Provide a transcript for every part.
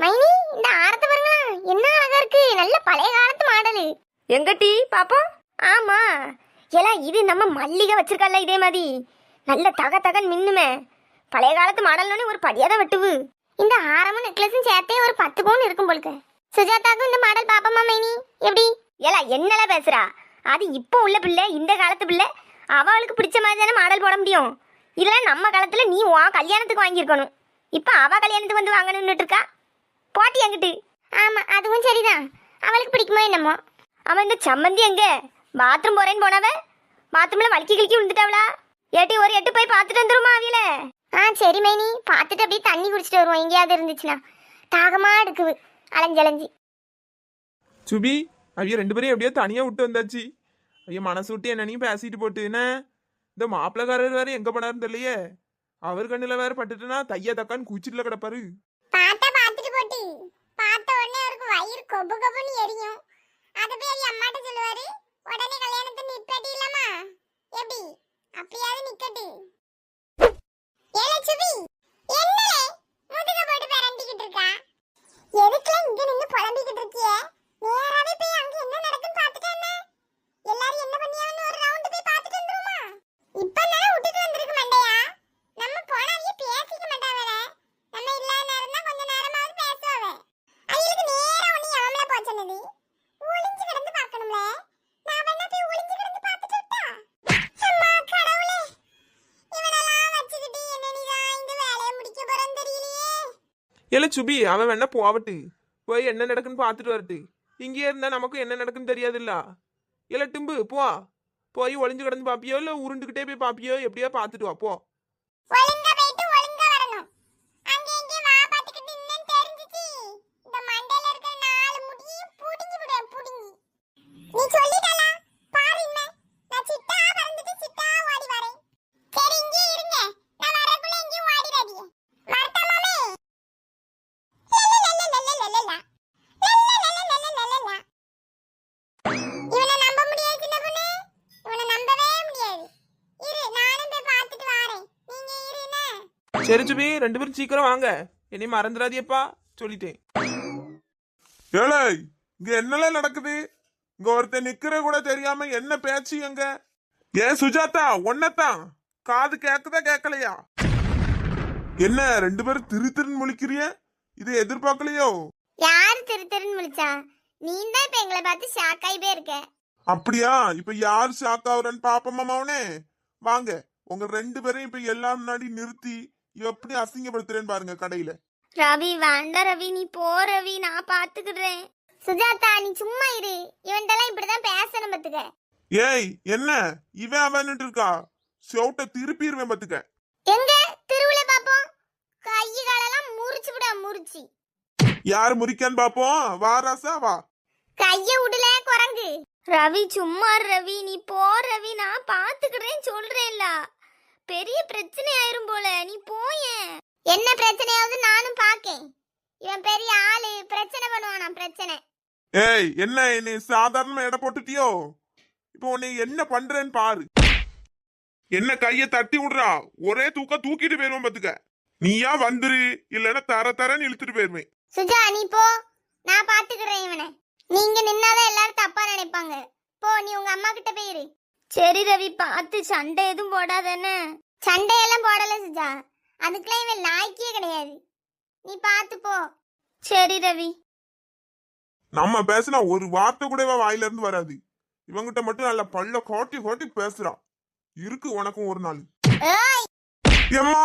மைனி இந்த ஆரத்தை பாருங்களா. என்ன அழகா இருக்கு. நல்ல பழைய காலத்து மாடலு. எங்க டீ? பாப்போம் ஆமா. ஏலா இது நம்ம மல்லிகை வச்சிருக்கல இதே மாதிரி. நல்ல தக தகன் மின்னுமே. பழைய காலத்து மாடல்னு ஒரு படியாத வெட்டுவு. இந்த ஆரமும் நெக்லஸும் சேர்த்தே ஒரு பத்து பவுன் இருக்கும் போலுக்கு. சுஜாதாக்கும் இந்த மாடல் பாப்பமா மைனி? எப்படி? ஏலா என்னல பேசுறா? அது இப்போ உள்ள பிள்ளை இந்த காலத்து பிள்ளை. அவளுக்கு பிடிச்ச மாதிரி தானே மாடல் போட முடியும். இதெல்லாம் நம்ம காலத்துல நீ உன் கல்யாணத்துக்கு வாங்கியிருக்கணும். இப்போ அவ கல்யாணத்துக்கு வந்து வாங்கணும்னு இருக்கா? போட்டி என்கிட்டு ஆமா அதுவும் சரிதான். அவளுக்கு பிடிக்குமோ என்னமோ. அவன் இந்த சம்மந்தி எங்க? பாத்ரூம் போறேன்னு போனவ? பாத்ரூம்ல வலிக்கி கிளிக்கி விழுந்துட்டாவளா ஏட்டி ஒரு எட்டு போய் பார்த்துட்டு வந்துருமா அவியல? ஆ சரி மைனி. பார்த்துட்டு அப்படியே தண்ணி குடிச்சிட்டு வருவோம். எங்கேயாவது இருந்துச்சுன்னா. தாகமா எடுக்குது அலைஞ்சலைஞ்சி சுபி அவிய ரெண்டு பேரையும் எப்படியோ தனியாக விட்டு வந்தாச்சு. ஐயோ மனசு விட்டு என்னனையும் பேசிட்டு போட்டு என்ன? இந்த மாப்பிள்ளக்காரர் வேற எங்க போனாருன்னு தெரியலையே. அவர் கண்ணில் வேற பட்டுட்டுனா தைய தக்கான்னு குச்சிட்டுல கிடப்பாரு. பார்த்தா பார்த்துட்டு போட்டி. பார்த்த உடனே அவருக்கு வயிறு கொபு கொபுன்னு எரியும். அதை போய் அம்மாட்ட சொல்லுவாரு உடனே கல்யாணத்தை நிப்பாட்டி இல்லாமா எப்படி? அப்படியாவது நிக்கட்டு. ஏல சுபி! ஏல சுபி அவன் வேணா போவட்டு போய் என்ன நடக்குன்னு பார்த்துட்டு வரட்டு. இங்கேயே இருந்தால் நமக்கும் என்ன நடக்குன்னு தெரியாதுல்ல. இல்லை டிம்பு போ. போய் ஒளிஞ்சு கிடந்து பார்ப்பியோ இல்லை உருண்டுக்கிட்டே போய் பார்ப்பியோ எப்படியோ பார்த்துட்டு வா போ. சரி சுபி ரெண்டு பேரும் சீக்கிரம் வாங்க. என்னையும் மறந்துடாதியப்பா சொல்லிட்டேன். ஏலே இங்க என்னல நடக்குது? இங்க ஒருத்தன் நிக்கிற கூட தெரியாம என்ன பேச்சு எங்க? ஏன் சுஜாதா ஒன்னதான் காது கேக்குதா கேட்கலையா என்ன ரெண்டு பேரும் திரு திருன்னு முழிக்கிறிய? இது எதிர்பார்க்கலையோ? யார் திரு திருன்னு முழிச்சா? நீ தான் இப்ப எங்களை பார்த்து ஷாக் ஆகி போயிருக்க அப்படியா? இப்ப யார் ஷாக் ஆகுறன்னு பாப்போமா மவனே? வாங்க உங்க ரெண்டு பேரையும் இப்ப எல்லாம் முன்னாடி நிறுத்தி எப்படி அசிங்கப்படுத்துறேன்னு பாருங்க கடையில. ரவி வேண்டாம் ரவி நீ போ ரவி நான் பாத்துக்கிடுறேன் சுஜாதா நீ சும்மா இரு. இவன்டெல்லாம் இப்படிதான் பேசணும் பத்துக்க. ஏய் என்ன? இவன் அவன்ட்டு இருக்கா? செவுட்ட திருப்பிடுவேன் பாத்துக்க. எங்க? திருவிழா பாப்போம். கை காலெல்லாம் முறிச்சு விட முறிச்சு. யார் முறிக்கான்னு பாப்போம். வா ராசா வா. கைய விடல குரங்கு. ரவி சும்மா ரவி. நீ போ ரவி நான் பாத்துக்கிறேன் சொல்றேன்ல பெரிய பிரச்சனை ஆயிரும் போல நீ போயேன் என்ன பிரச்சனையாவது நானும் பாக்கேன் இவன் பெரிய ஆளு பிரச்சனை பண்ணுவானா பிரச்சனை. ஏய் என்ன நீ சாதாரணமா எடை போட்டுட்டியோ? இப்போ உன்னை என்ன பண்றேன்னு பாரு. என்ன கைய தட்டி விடுறா? ஒரே தூக்க தூக்கிட்டு போயிருவோம் பாத்துக்க. நீயா வந்துரு இல்லைன்னா தர தரன்னு இழுத்துட்டு போயிருவேன். சுஜா நீ போ. நான் பாத்துக்கிறேன் இவனை. நீங்க நின்னாதான் எல்லாரும் தப்பா நினைப்பாங்க. போ நீ உங்க அம்மா கிட்ட போயிரு சரி ரவி பார்த்து சண்டை எதுவும் போடாதானே சண்டையெல்லாம் போடல சுஜா. அதுக்கெல்லாம் இவன் லாய்க்கே கிடையாது. நீ பார்த்து போ. சரி ரவி. நம்ம பேசினா ஒரு வார்த்தை கூட இவ வாயில இருந்து வராது. இவங்கிட்ட மட்டும் நல்ல பல்ல கோட்டி கோட்டி பேசுறான் இருக்கு உனக்கும் ஒரு நாள். ஏய்! எம்மா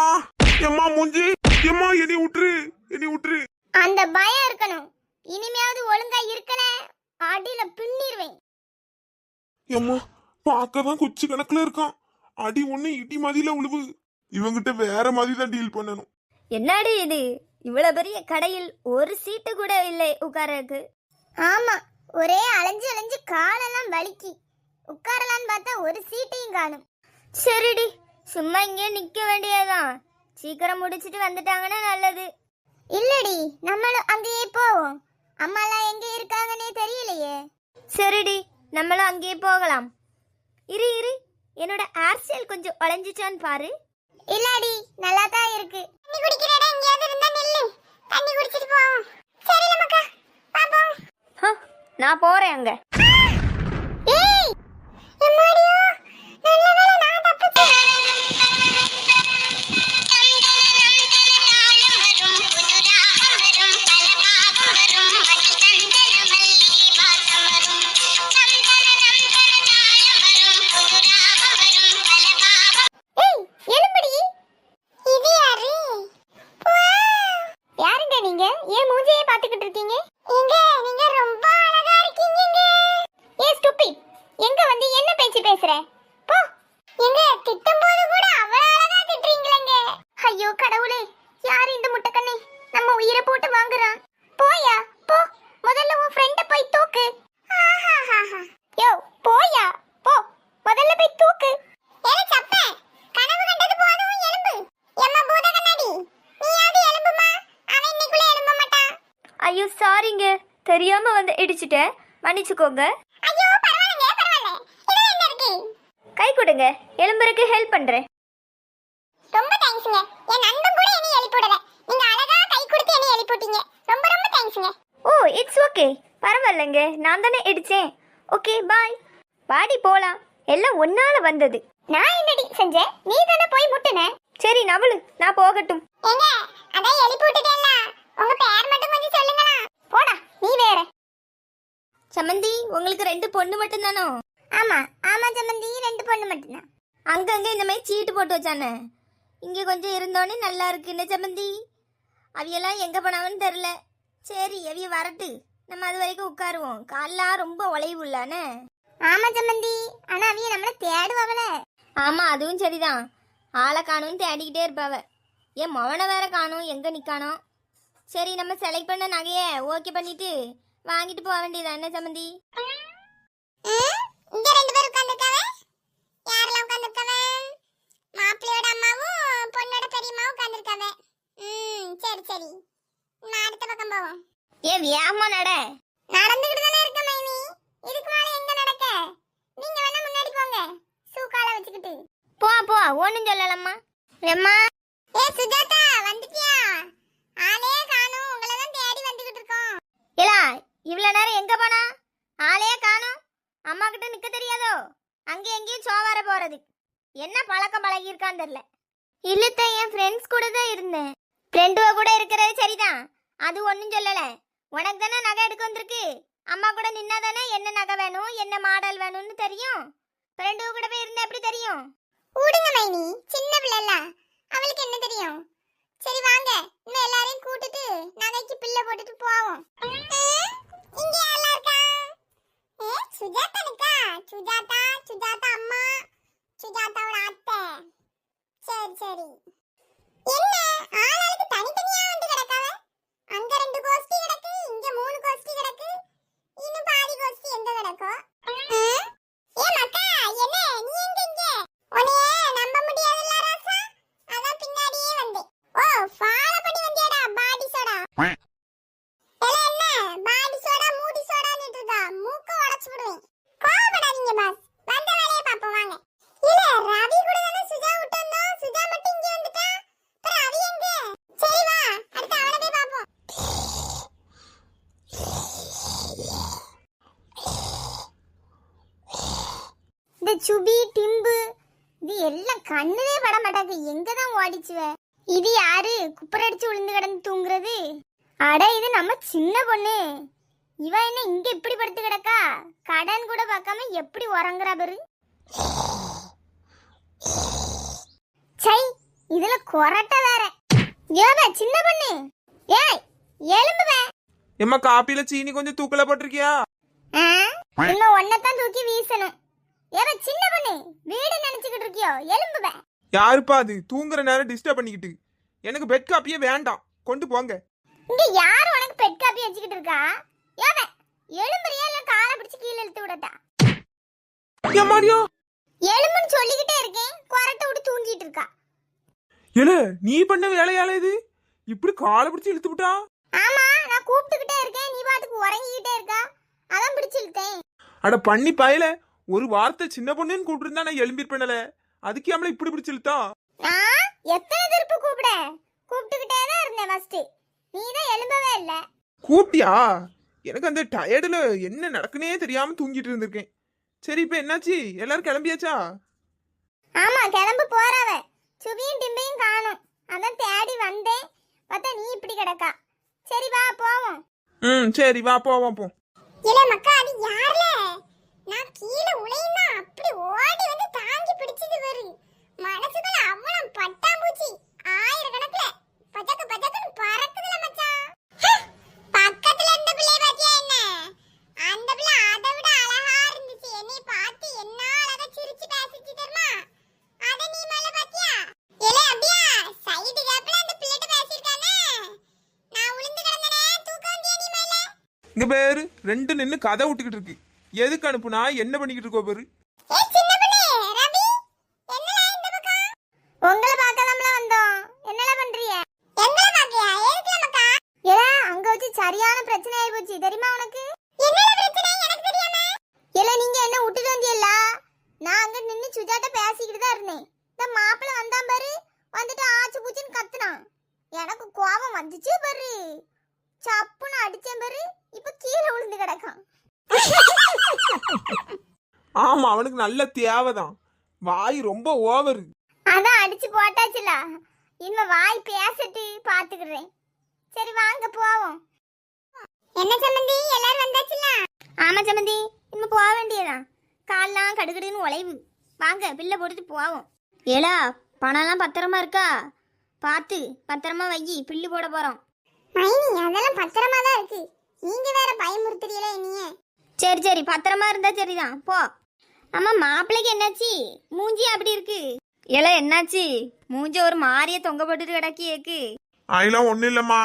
எம்மா மூஞ்சி எம்மா என்னை விட்டுரு என்னை விட்டுரு அந்த பயம் இருக்கணும். இனிமையாவது ஒழுங்கா இருக்கன அடியில பின்னிருவேன். எம்மா பார்க்கதான் குச்சி கணக்குல இருக்கான். அடி ஒண்ணு இடி மதியில உழுவு. இவங்கிட்ட வேற மாதிரி தான் டீல் பண்ணணும். என்னடி இது? இவ்வளவு பெரிய கடையில் ஒரு சீட்டு கூட இல்லை உட்காரக்கு. ஆமா ஒரே அலைஞ்சு அலைஞ்சு காலெல்லாம் வலிக்கி. உட்காரலான்னு பார்த்தா ஒரு சீட்டையும் காணும். சரிடி சும்மா இங்கே நிக்க வேண்டியதுதான். சீக்கிரம் முடிச்சிட்டு வந்துட்டாங்கன்னா நல்லது. இல்லடி நம்மளும் அங்கேயே போவோம். அம்மாலாம் எங்க இருக்காங்கன்னே தெரியலையே. சரிடி நம்மளும் அங்கேயே போகலாம். இரு இரு என்னோட ஹேர் ஸ்டைல் கொஞ்சம் உழைஞ்சிச்சான்னு பாரு. இல்லாடி நல்லா தான் இருக்கு தண்ணி குடிக்கிற இடம் எங்கேயாவது இருந்தா நில்லு தண்ணி குடிச்சிட்டு போவோம். சரி நமக்கா பாப்போம். நான் போறேன் அங்க. ஐயோ சாரிங்க தெரியாம வந்து இடிச்சிட்டேன். மன்னிச்சுக்கோங்க. ஐயோ பரவாயில்லைங்க பரவாயில்ல. இதுல என்ன இருக்கு? கை கொடுங்க. எலும்புறக்கு ஹெல்ப் பண்றேன். ரொம்ப தேங்க்ஸ்ங்க என் நண்பன் கூட என்னை எழுப்பி விடல. நீங்க அழகா கை கொடுத்து என்னை எழுப்பி விட்டீங்க. ரொம்ப ரொம்ப தேங்க்ஸ்ங்க ஓ இட்ஸ் ஓகே பரவாயில்லைங்க. நான் தானே இடிச்சேன். ஓகே பாய் வாடி போலாம். எல்லாம் ஒன்னால வந்தது. நான் என்னடி செஞ்சேன்? நீ தானே போய் முட்டுன? சரி நவளு நான் போகட்டும். ஏங்க அதான் எழுப்பி விட்டுட்டேல்ல உங்க பேர் மட்டும் கொஞ்சம் சொல்லுங்களா போடா நீ வேற சமந்தி உங்களுக்கு ரெண்டு பொண்ணு மட்டும் தானோ ஆமா ஆமா சம்பந்தி ரெண்டு பொண்ணு மட்டும்தான். அங்கங்க இந்த மாதிரி சீட்டு போட்டு வச்சானே. இங்க கொஞ்சம் இருந்தோன்னே நல்லா இருக்குன்னு சமந்தி. அவியெல்லாம் எங்க போனாவன்னு தெரில சரி அவிய வரட்டு. நம்ம அது வரைக்கும் உட்காருவோம். கால்லாம் ரொம்ப உழைவுள்ளானே ஆமா சம்பந்தி ஆனா அவிய நம்மள தேடுவாவல ஆமா அதுவும் சரிதான். ஆளை காணும்னு தேடிக்கிட்டே இருப்பாவ. என் மவனை வேற காணும் எங்க நிக்கானோ. சரி நம்ம செலக்ட் பண்ண நகைய ஓகே பண்ணிட்டு வாங்கிட்டு போக வேண்டியதா என்ன சம்மந்தி இங்க ரெண்டு பேர் உட்கார்ந்திருக்காவ? யாரெல்லாம் உட்கார்ந்திருக்காவ? மாப்பிள்ளையோட அம்மாவும் பொண்ணோட பெரியம்மாவும் உட்கார்ந்திருக்காவ. ம் சரி சரி. நான் அடுத்த பக்கம் போவோம். ஏ வியாம நட. நடந்துகிட்டு தானே இருக்க மைனி. இதுக்கு மேல எங்க நடக்க? நீங்க வேணா முன்னாடி போங்க. சூக்கால வச்சுக்கிட்டு. போ போ ஒன்னும் சொல்லலம்மா. எம்மா ஏ சுஜாதா வந்துட்டியா ஆளே காணோம் உங்களை தான் தேடி வந்துகிட்டு இருக்கோம் இவ்வளோ இவ்வளவு நேரம் எங்க போனா? ஆளையே காணும். அம்மா கிட்ட நிக்க தெரியாதோ? அங்கே எங்கேயும் சோவார போறது. என்ன பழக்கம் பழகி இருக்கான்னு தெரியல. இல்லத்த என் ஃப்ரெண்ட்ஸ் கூட தான் இருந்தேன். ஃப்ரெண்டுவ கூட இருக்கிறது சரிதான். அது ஒன்றும் சொல்லல. உனக்கு தானே நகை எடுக்க வந்திருக்கு? அம்மா கூட நின்னா தானே என்ன நகை வேணும் என்ன மாடல் வேணும்னு தெரியும்? ஃப்ரெண்டுவ கூட போய் இருந்தா எப்படி தெரியும்? விடுங்க மைனி. சின்ன பிள்ளைல அவளுக்கு என்ன தெரியும்? சரி வாங்க. இன்னும் எல்லாரையும் கூட்டிட்டு நகைக்கு பிள்ளை போட்டுட்டு போவோம். இங்க யாரெல்லாம் இருக்கா? ஏ சுஜாதா இருக்கா சுஜாதா சுஜாதா அம்மா சுஜாதாவோட அத்தை. சரி சரி. என்ன ஆளாளுக்கு தனித்தனியா வந்து கிடக்காவ அங்க ரெண்டு கோஷ்டி கிடக்கு இங்க மூணு கோஷ்டி கிடக்கு இன்னும் பாதி கோஷ்டி எங்க கிடக்கும் ஏ மக்கா என்ன நீ எங்க இங்க உன்னைய நம்ப முடியாதுல்ல ராசா அதான் பின்னாடியே வந்தேன் ஓ ஃபாலோ பண்ணி வந்தியாடா பாடி சோடா எல என்ன பாடி சோடா மூடி சோடான்னு இருக்கா மூக்க உடைச்சு விடுவேன் கோவப்படாதீங்க பாஸ் வந்த வேலையை பாப்போம் வாங்க இல்ல ரவி கூட தானே சுஜா விட்டு வந்தோம் சுஜா மட்டும் இங்க வந்துட்டா அப்புறம் ரவி எங்க சரி வா அடுத்து அவனை போய் பாப்போம் இந்த சுபி டிம்பு இது எல்லாம் கண்ணுவே பட மாட்டாங்க. எங்க தான் ஓடிச்சுவ? இது யாரு? குப்பரடிச்சு விழுந்து கிடந்து தூங்குறது? அட இது நம்ம சின்ன பொண்ணு. இவ என்ன இங்க இப்படி படுத்து கிடக்கா? கடன் கூட பார்க்காம எப்படி உறங்குறா பாரு. சை இதுல கொரட்டை வேற. ஏவ சின்ன பொண்ணு. ஏய் எலும்புவே எம்மா காப்பில சீனி கொஞ்சம் தூக்கல போட்டிருக்கியா? இன்னும் ஒன்னதான் தூக்கி வீசணும். ஏவ சின்ன பொண்ணு வீடு நினைச்சுக்கிட்டு இருக்கியோ? எலும்புவே. யாருப்பா அது? தூங்குற நேரம் டிஸ்டர்ப் பண்ணிக்கிட்டு. எனக்கு பெட் காப்பியே வேண்டாம். கொண்டு போங்க. இங்க யார் உனக்கு பெட் காப்பி வச்சுக்கிட்டு இருக்கா? ஏவ எலும்புறியா இல்ல காலை பிடிச்சு கீழே இழுத்து விடட்டா? எம்மாடியோ எலும்புன்னு சொல்லிக்கிட்டே இருக்கேன். கொரட்டை விட்டு தூங்கிட்டு இருக்கா. ஏல நீ பண்ண வேலையால இது? இப்படி காலை பிடிச்சி இழுத்து விட்டா? ஆமா நான் கூப்பிட்டுக்கிட்டே இருக்கேன். நீ பாட்டுக்கு உறங்கிக்கிட்டே இருக்கா? அதான் பிடிச்சு இழுத்தேன். அட பண்ணி பயல. ஒரு வார்த்தை சின்ன பொண்ணுன்னு கூப்பிட்டுருந்தா நான் எழும்பிருப்பேனல அதுக்கு அவளை இப்படி பிடிச்சிருத்தா நான் எத்தனை திருப்பு கூப்பிட? கூப்பிட்டுக்கிட்டே தான் இருந்தேன் ஃபர்ஸ்ட் நீ தான் எழும்பவே இல்ல. கூப்பிட்டியா? எனக்கு அந்த டயர்டுல என்ன நடக்குனே தெரியாம தூங்கிட்டு இருந்திருக்கேன். சரி இப்ப என்னாச்சு? எல்லாரும் கிளம்பியாச்சா? ஆமா கிளம்பு போறவ. சுபியும் டிம்பையும் காணும். அதான் தேடி வந்தேன். பார்த்தா நீ இப்படி கிடக்கா. சரி வா போவோம். ம் சரி வா போவோம் போ. இல்ல மக்கா அது யாருல? நான் கீழே உளையினா அப்படி ஓடி வந்து தாங்கி பிடிச்சது வரு மனசுக்குள்ள அவ்வளவு பட்டாம்பூச்சி. ஆயிரக்கணக்குல. பஜக்க பதக்கன்னு பறக்குதுல மச்சான் பக்கத்துல இருந்த பிள்ளைய பாத்தியா என்ன? அந்த பிள்ளை அதை விட அழகா இருந்துச்சு. என்னை பார்த்து என்ன அழகா சிரிச்சு பேசிச்சு தெரியுமா? அத நீ மேல பாத்தியா இல்ல அப்படியா? சைடு கேப்ல அந்த பிள்ளைட்ட பேசிருக்கானே நான் உளுந்து கிடந்தனே தூக்கம் வந்தியா நீ மேல? இங்க பேரு ரெண்டு நின்னு கதை விட்டுக்கிட்டு இருக்கு. எதுக்கு அனுப்புனா? என்ன பண்ணிக்கிட்டு இருக்கோ பேரு. ஏய் சின்ன பொண்ணு ரவி என்னடா இந்த பக்கம்? உங்களை பார்க்கலாம்ல வந்தோம். என்னல பண்றீங்க? எங்களை நமக்கா? ஏ அங்க வச்சு சரியான பிரச்சனை ஆயி போச்சு தெரியுமா உனக்கு என்னடா பிரச்சனை எனக்கு தெரியாம இல்ல நீங்க என்ன விட்டுட்டு வந்தீல்ல நான் அங்க நின்னு சுஜாட்ட பேசிக்கிட்டு தான் இருந்தேன் இந்த மாப்பிள்ள வந்தான் பாரு வந்துட்டு ஆச்சு பூச்சின்னு கத்துனான் எனக்கு கோபம் வந்துச்சு பாரு சப்புன்னு அடிச்சேன் பாரு இப்ப கீழே விழுந்து கிடக்கான் ஆமா அவனுக்கு நல்ல தேவைதான். வாய் ரொம்ப ஓவரு அதான் அடிச்சு போட்டாச்சுல. இனிமே வாய் பேசிட்டு பாத்துக்கிறேன். சரி வாங்க போவோம். என்ன சம்பந்தி எல்லாரும் வந்தாச்சுல? ஆமா சம்மந்தி இனிமே போக வேண்டியதான் கால்லாம் கடுகடுன்னு உழைவு. வாங்க பில்லை போட்டுட்டு போவோம். ஏலா பணம்லாம் பத்திரமா இருக்கா? பார்த்து பத்திரமா வை பில்லு போட போறோம். மைனி அதெல்லாம் பத்திரமா தான் இருக்கு. நீங்க வேற பயமுறுத்துறீங்களே என்னைய. சரி சரி பத்திரமா இருந்தா சரிதான். போ. ஆமா மாப்பிள்ளைக்கு என்னாச்சு? மூஞ்சி அப்படி இருக்கு. ஏல என்னாச்சு? மூஞ்சி ஒரு மாறிய தொங்க போட்டுட்டு கிடக்கி ஏக்கு அதெல்லாம் ஒண்ணும் இல்லம்மா.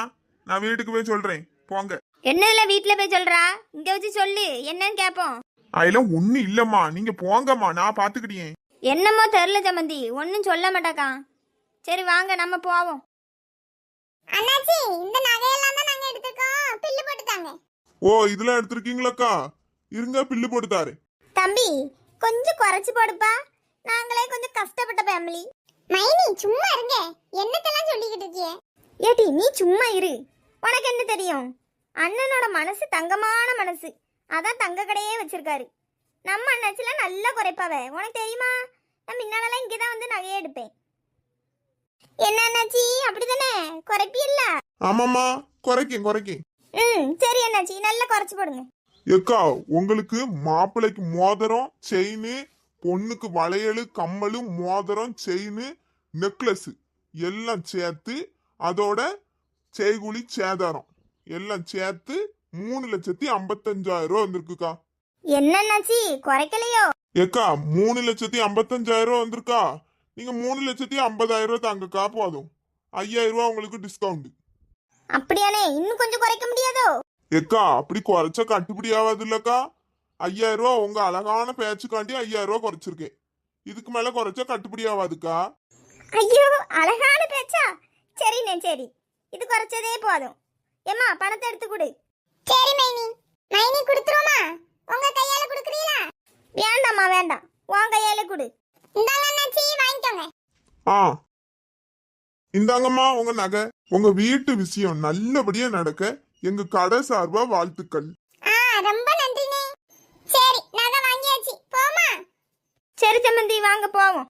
நான் வீட்டுக்கு போய் சொல்றேன். போங்க. என்னதுல வீட்டுல போய் சொல்றா? இங்க வச்சு சொல்லு. என்னன்னு கேப்போம் அதெல்லாம் ஒண்ணும் இல்லம்மா. நீங்க போங்கம்மா. நான் பாத்துக்கிட்டேன் என்னமோ தெரில சம்மந்தி ஒன்னும் சொல்ல மாட்டாக்கா. சரி வாங்க நம்ம போவோம். அண்ணாச்சி இந்த நகையெல்லாம் தான் நாங்க எடுத்துக்கோம் பில்லு போட்டுட்டாங்க ஓ இதெல்லாம் எடுத்திருக்கீங்களாக்கா? இருங்க பில்லு போட்டு தாரு தம்பி கொஞ்சம் குறைச்சு போடுப்பா. நாங்களே கொஞ்சம் கஷ்டப்பட்ட ஃபேமிலி மைனி சும்மா இருங்க. என்னத்தெல்லாம் சொல்லிக்கிட்டு இருக்கியே? ஏடி நீ சும்மா இரு. உனக்கு என்ன தெரியும்? அண்ணனோட மனசு தங்கமான மனசு. அதான் தங்க கடையே வச்சிருக்காரு. நம்ம அண்ணாச்சில நல்லா குறைப்பாவ. உனக்கு தெரியுமா? நான் முன்னாலெல்லாம் இங்கே தான் வந்து நகையே எடுப்பேன். என்ன அண்ணாச்சி? அப்படிதானே? குறைப்பியல்ல? ஆமாம்மா. குறைக்கேன் குறைக்கேன். ம் சரி அண்ணாச்சி. நல்லா குறைச்சு போடுங்க. ஏக்கா உங்களுக்கு மாப்பிள்ளைக்கு மோதிரம் செயின் பொண்ணுக்கு வளையல் கம்மலு மோதிரம் செயின் நெக்லஸ் எல்லாம் சேர்த்து அதோட செய்குலி சேதாரம் எல்லாம் சேர்த்து மூணு லட்சத்தி ஐம்பத்தஞ்சாயிரம் ரூபா வந்திருக்குக்கா. என்ன அண்ணாச்சி குறைக்கலையோ? ஏக்கா மூணு லட்சத்தி ஐம்பத்தஞ்சாயிரம் ரூபா வந்திருக்கா. நீங்க மூணு லட்சத்தி ஐம்பதாயிரம் ரூபா தாங்கக்கா போதும். ஐயாயிரம் ரூபா உங்களுக்கு டிஸ்கவுண்ட் அப்படியானே இன்னும் கொஞ்சம் குறைக்க முடியாதோ? ஏக்கா அப்படி குறைச்சா கட்டுப்படி ஆகாது இல்லக்கா ஐயாயிரம் ரூபா உங்க அழகான பேச்சுக்காண்டி ஐயாயிரம் ரூபா குறைச்சிருக்கேன். இதுக்கு மேல குறைச்சா கட்டுப்படி ஆகாதுக்கா ஐயோ அழகான பேச்சா? சரிண்ணே சரி. இது குறைச்சதே போதும். ஏம்மா பணத்தை எடுத்து கொடு. சரி மைனி. மைனி கொடுத்துருவோமா? உங்க கையால கொடுக்குறீங்களா? வேண்டாம்மா வேண்டாம். உன் கையால கொடு. இந்தாங்க அண்ணாச்சி வாங்கிக்கோங்க. ஆ. இந்தாங்கம்மா உங்க நகை. உங்க வீட்டு விஷயம் நல்லபடியா நடக்க எங்க கடை சார்பா வாழ்த்துக்கள். ஆ ரொம்ப நன்றினே சரி நகை வாங்கியாச்சு. போமா சரி சம்மந்தி வாங்க போவோம்.